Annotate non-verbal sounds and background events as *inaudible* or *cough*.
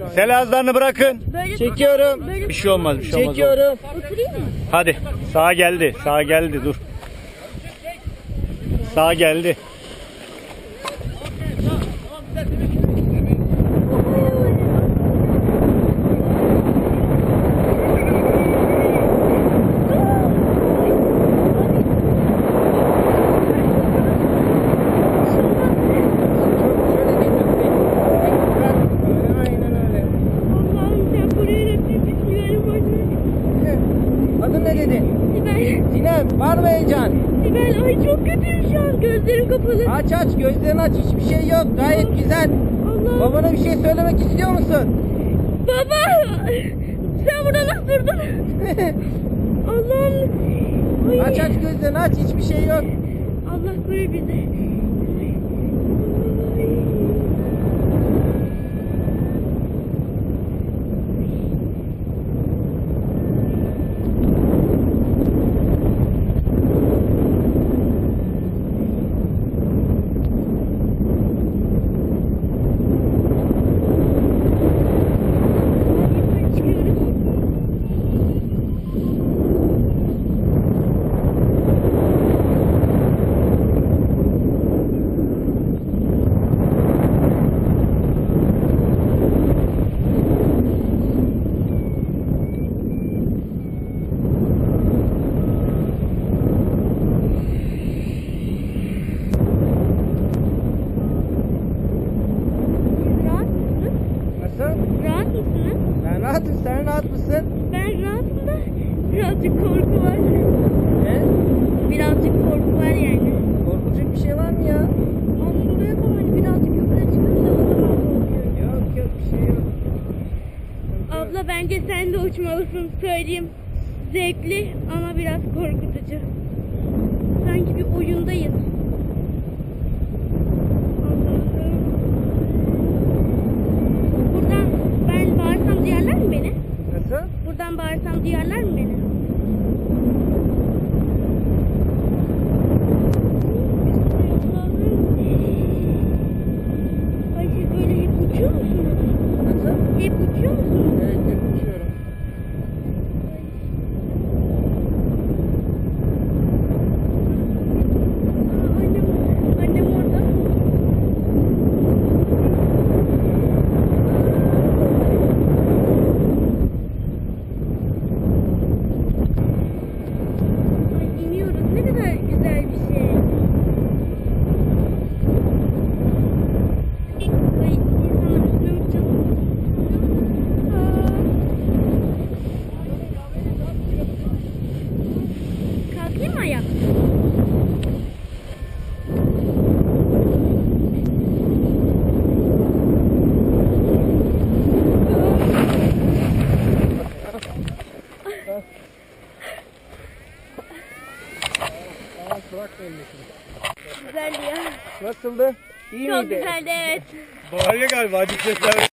şu an. Selazlarını bırakın. Böyle Çekiyorum. Böyle Bir şey olmaz, bir şey olmaz. Çekiyorum. Hadi. Sağa geldi. Sağa geldi. Dur. Sağa geldi. Sinem var mı heyecan? Sibel ay çok kötüyüm şu an. Gözlerim kapalı. Aç aç gözlerini aç hiçbir şey yok gayet güzel. Allah. Babana bir şey söylemek istiyor musun? Baba. Sen burada nasıl durdun? *laughs* Allah'ım. Aç aç gözlerini aç hiçbir şey yok. Allah koru bizi. Ay. Mısınız? Ben rahatım sen rahat mısın? Ben rahatım da birazcık korku var. Ne? Birazcık korku var yani. Korkulacak bir şey var mı ya? Aslında yok ama hani birazcık yukarı çıkınca o zaman korkuyorum. Yok yok bir şey yok. Abla bence sen de uçmalısın söyleyeyim. Zevkli ama biraz korkutucu. Sanki bir oyundayız. Allah'ım. Buradan ben bağırsam duyarlar mı beni? Nasıl? Buradan bağırsam duyarlar mı beni? Ay siz böyle hep uçuyor musunuz? Nasıl? Hep uçuyor musunuz? Evet evet uçuyorum. Bırak elini. Güzeldi ya. Nasıldı? İyi Çok miydi? güzeldi evet. Bağırıyor galiba. Acık sesler.